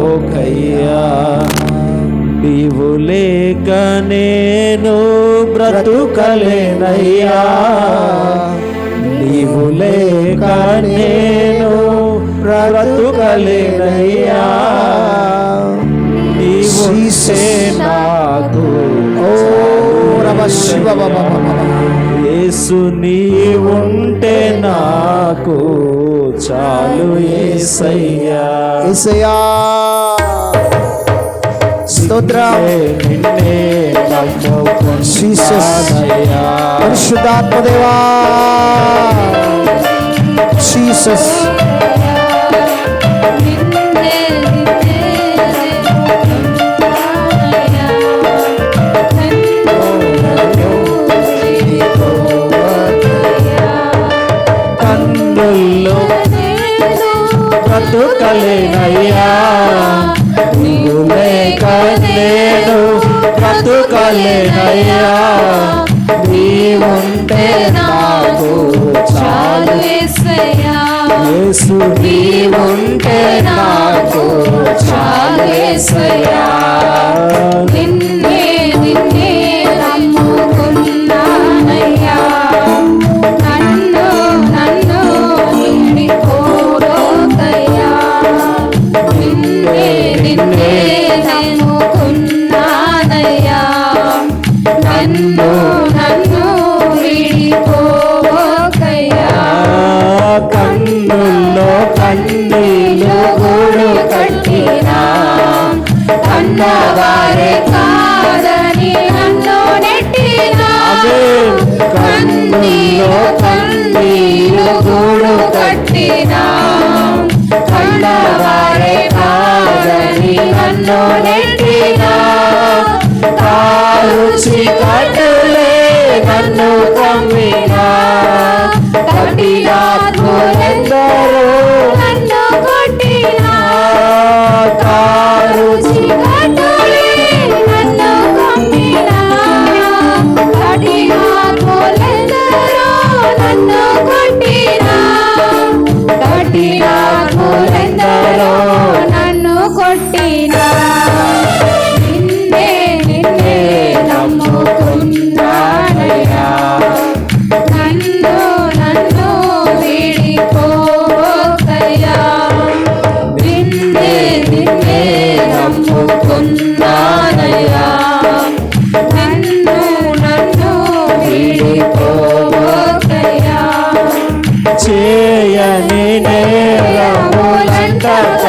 ఓకయ్యా నీవు లేక నేను బ్రతుకలేనయ్యా. నీవు లేక నేను బ్రతుకలేనయ్యా. నీవు నాకు ఓ రమ శివ. యేసు నీవుంటే నాకు చాలు యేసయ్యా స్తోత్రం. నిన్నే జీసస్ నమ్ముకున్నానయ్యా. పరిశుద్ధాత్మదేవా. జీసస్. బ్రతుకలేనయ్యా నీవు లేక నేను బ్రతుకలేనయ్యా. నీవుంటే నాకు చాలు యేసు నీవుంటే నాకు చాలు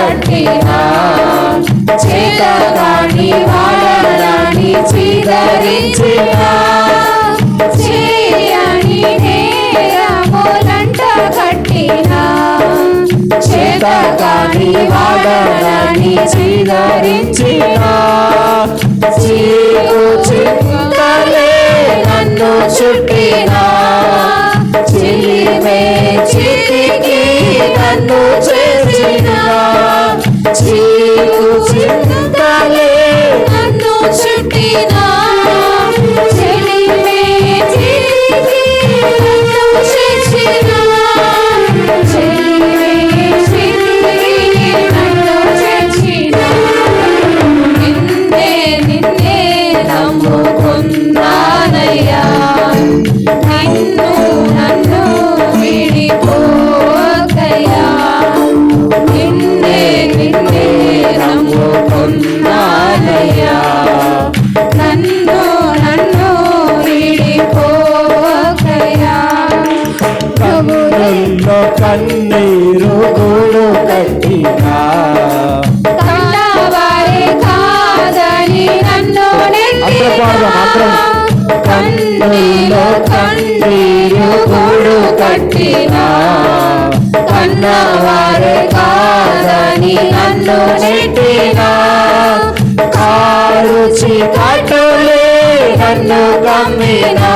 కట్టినా చేతగాని వాడరాని చీదరించినా చేయని నేరములంట కట్టినా చేతగాని వాడరాని చీదరించినా చీకు చింతలే నన్ను చుట్టినా చిలిమే చితికి నన్ను చేసినా చీకు చింతలే నన్ను కన్నుల్లో కన్నీరు గూడు కట్టినా. కన్నవారే కాదని నన్ను అందరం పాడదాం, అందరం. కన్నీలో కన్నీరు గూడు కట్టినా. కన్నవారే కాదని నన్ను నెట్టినా కారుచి కట్టులే నన్ను కమ్మినా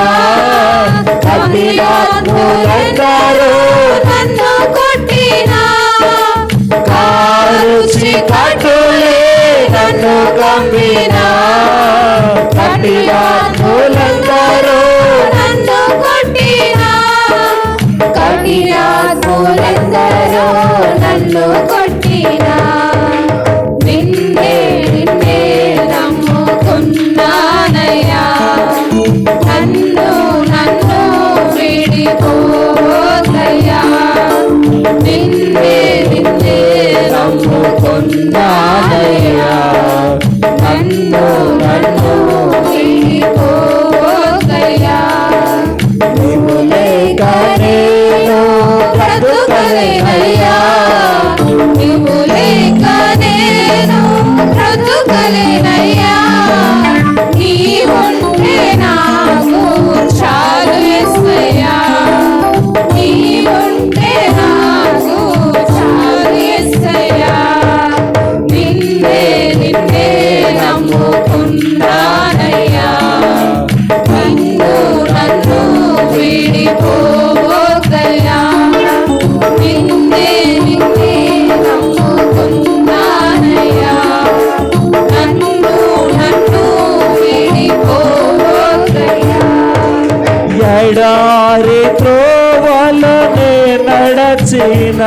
నడచిన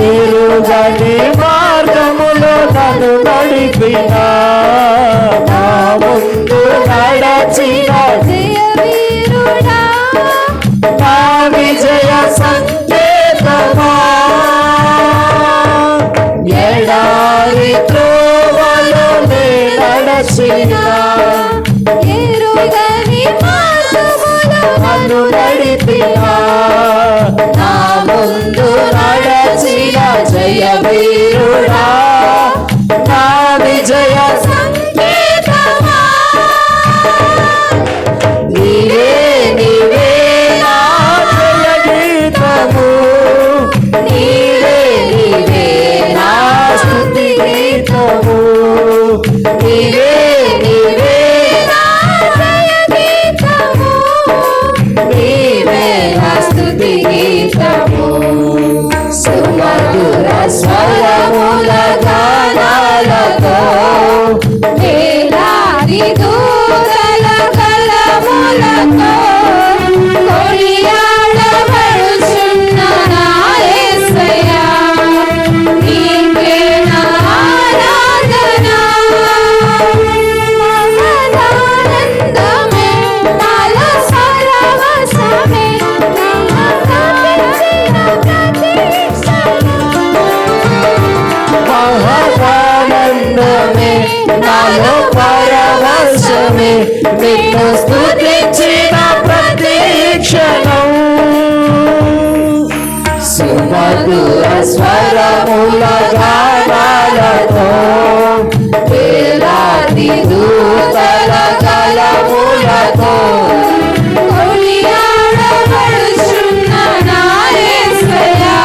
ఎరుగని మార్గములో నన్ను నడిపిన. నా ముందు నడచిన నా విజయ సంకేతమా. ఎడారి త్రోవలో నడచిన. ఎరుగని నడిపిన నా ముందు నడచిన జయ వీరుడా నా విజయ స్వరముల గానాలతో వేలాది దూతల కలములతో కొనియాడబడుచున్న నా యేసయ్యా,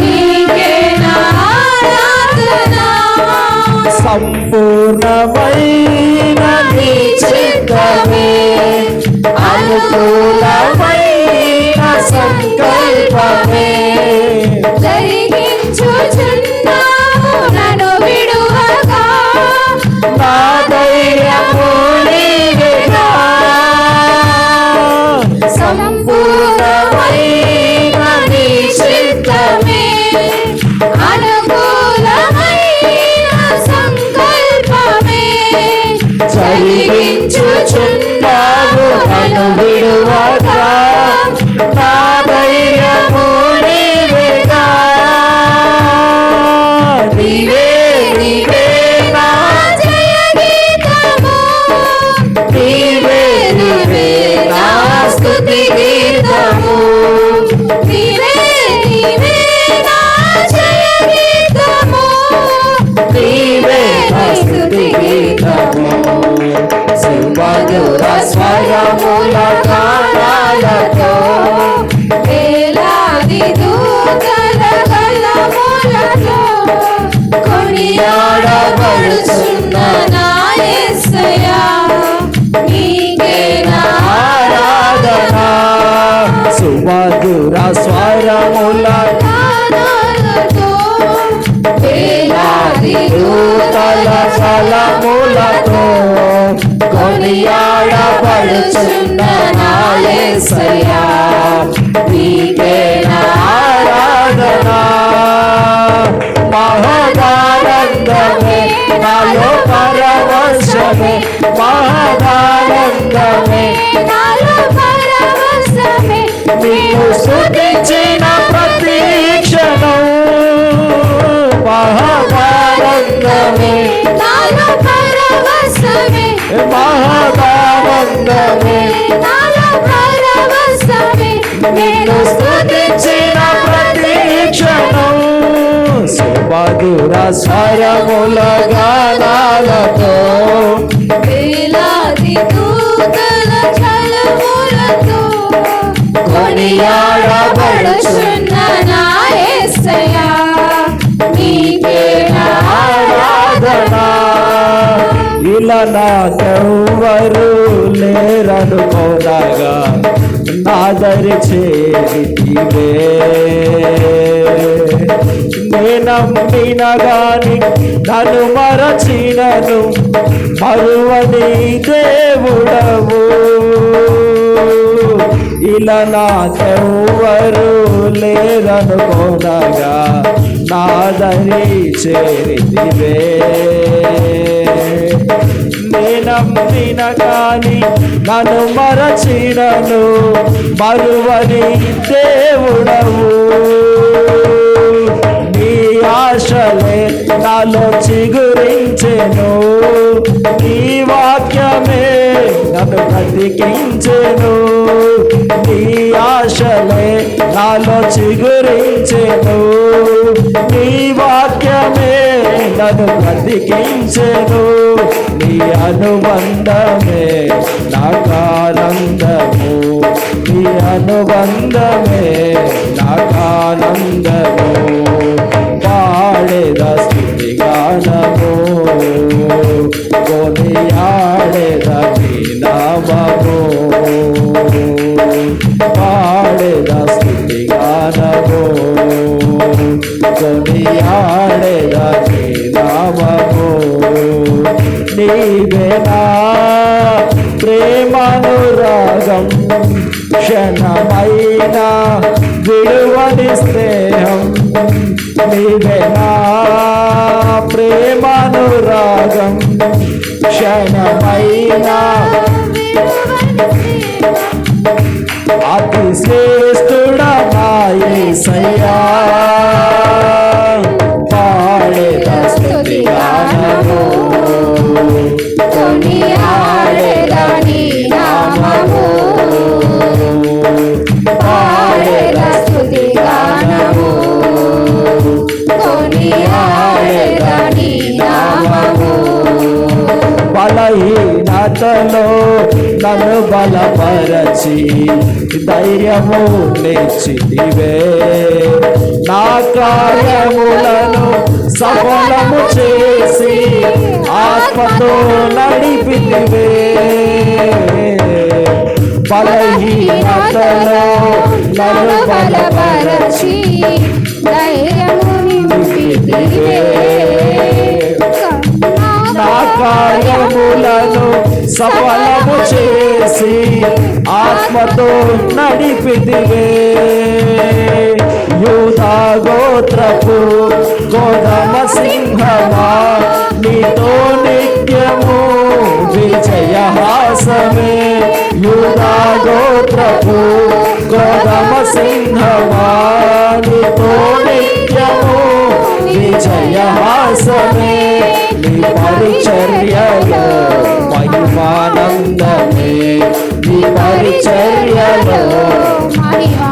నీకే నా ఆరాధన. సంపూర్ణమైన నీ చిత్తమే అనుకూలమైన సంకల్పమే కొనియాడబడుచున్న నా యేసయ్యా, నీకే నా సుమధుర స్వరముల వేలాది దూతల కొనియాడబడుచున్న నీకే మహదానందమే నాలో పరవశమే మహదానందమే నాలో పరవశమే నీవు స్తుతించిన ప్రతి క్షణం. మహదానందమే నాలో పరవశమే మహదానందమే నాలో పరవశమే స్తుతించిన సుమధుర స్వరముల గానాలతో వేలాది దూతల జలములతో కొనియాడబడుచున్న నా యేసయ్యా, నీకే ఆరాధన. ఇలా నాకెవ్వరు లేరనుకోనగా నాదరి నమ్మిన గాని నన్ను మరచినను. మరువని దేవుడవు. ఇలా నాకెవ్వరు లేరనుకోనగా నాదని చేరిదివే. నమ్మిన గాని నన్ను మరచినను. మరువని దేవుడవు. ఆశలే నాలో చిగురించెను. నీ వాక్యమే నన్ను బ్రతికించెను. నీ ఆశలే నాలో చిగురించెను. నీ వాక్యమే నన్ను బ్రతికించెను. నీ అనుబంధమే నాకానందము నీ అనుబంధమే నాకానందము నీవేనా ప్రేమానురాగం క్షణమైన విడువని స్నేహం నీవేనా ప్రేమానురాగం క్షణమైన అతి శ్రేష్ఠుడా నాయసయ్యా. పాడేద బలహీనతలో నన్ను బలపరచి ధైర్యము నెచ్చితివే నా కార్యములను సఫలము చేసి ఆత్మతో నడిపితివే. బలహీనతలో నన్ను బలపరచి ధైర్యము నింపితివే. కార్యములను సఫలము చేసి ఆత్మతో నడిపితివే. యూదా గోత్రపు గోధమ సింహమా నీతో నిత్యము విజయహాసమే యూదా గోత్రపు గోధమ సింహమా నీతో నిత్యము విజయహాసమే నీ పరిచర్యలో మహిమానందమే నీ పరిచర్యలో మహిమానందమే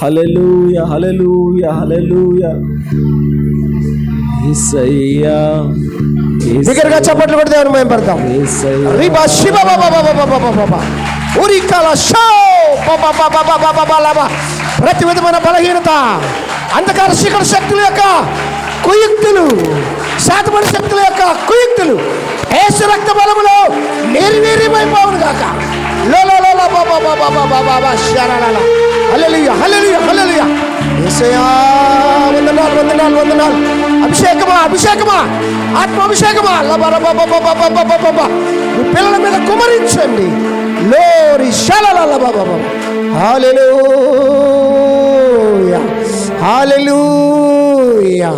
హలలుయ హలలుయ హలలుయ ఏసయ్యా దగ్గరగా చప్పట్లు కొడితే మనం మేము పడతాం రిబా శివ ఉరికాల షో ప్రతి విధమైన బలహీనత అంధకార శిఖర శక్తుల యొక్క కుయుక్తులు శాతపడి శక్తుల యొక్క కుయుక్తులు ఏసు రక్త బలములో నిర్వీర్యమైపోవును గాక లో లో లో లో బాబా బాబా బాబా బాబా శరణాల హల్లెలూయా హల్లెలూయా హల్లెలూయా యేసయ్యా వందనాలు వందనాలు వందనాలు అభిషేకమా అభిషేకమా ఆత్మ అభిషేకమా బాబా బాబా బాబా బాబా మీ పిల్లల మీద కుమరించండి లోరి శలల లబా బాబా హల్లెలూయా హల్లెలూయా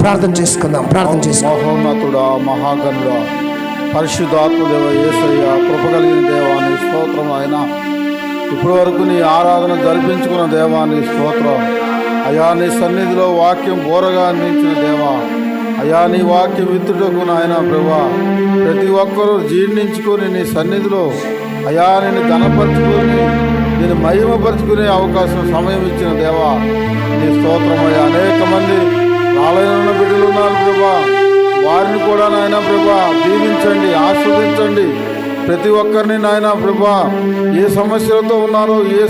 ప్రార్థన చేసుకుందాం ప్రార్థన చేసుకుందాం మహోన్నతుడా మహాగణుడా పరిశుద్ధాత్మదేవ ఏసయ్య కృప కలిగిన దేవాన్ని స్తోత్రం ఆయన. ఇప్పటి వరకు నీ ఆరాధన జరిపించుకున్న దేవాన్ని స్తోత్రం. అయా నీ సన్నిధిలో వాక్యం బోరగా అందించిన దేవా. అయా నీ వాక్యం విత్తుటకు నాయన ప్రభా. ప్రతి ఒక్కరూ జీర్ణించుకొని నీ సన్నిధిలో అయా నేను ఘనపరుచుకొని నేను మహిమపరుచుకునే అవకాశం సమయం ఇచ్చిన దేవా. నీ స్తోత్రం అయ్యా. అనేక మంది ఆలయంలో బిడ్డలు ఉన్నారు ప్రభా. వారిని కూడా నాయన ప్రభా దీవించండి ఆస్వాదించండి. ప్రతి ఒక్కరిని నాయన ప్రభా ఏ సమస్యలతో ఉన్నారో ఏ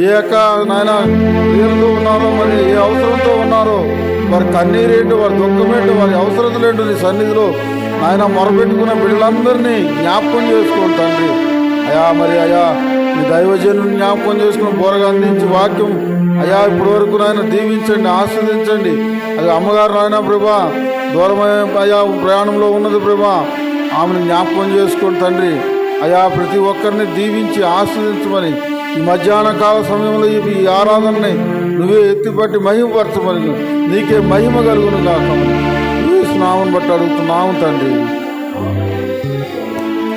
ఏ యొక్క నాయన క్రియలతో ఉన్నారో మరి ఏ అవసరంతో ఉన్నారో వారి కన్నీరేంటి వారి దుఃఖమేంటి వారి అవసరతలేంటి నీ సన్నిధిలో ఆయన మొరపెట్టుకున్న బిడ్డలందరినీ జ్ఞాపకం చేసుకుంటండి అయా మరి అయా మీ దైవజనుని జ్ఞాపకం చేసుకుని బోరగా అందించి వాక్యం అయా ఇప్పటి వరకు నాయన దీవించండి ఆస్వాదించండి. అది అమ్మగారు నాయన ప్రభా దూరమైన అయా ప్రయాణంలో ఉన్నది ప్రభా. ఆమెను జ్ఞాపకం చేసుకోండి తండ్రి అయా ప్రతి ఒక్కరిని దీవించి ఆస్వాదించమని ఈ మధ్యాహ్న కాల సమయంలో ఈ ఈ ఆరాధనని నువ్వే ఎత్తిపట్టి మహిమపరచమని నీకే మహిమ కలుగును కాక స్నామం బట్టి అడుగుతున్నాము తండ్రి.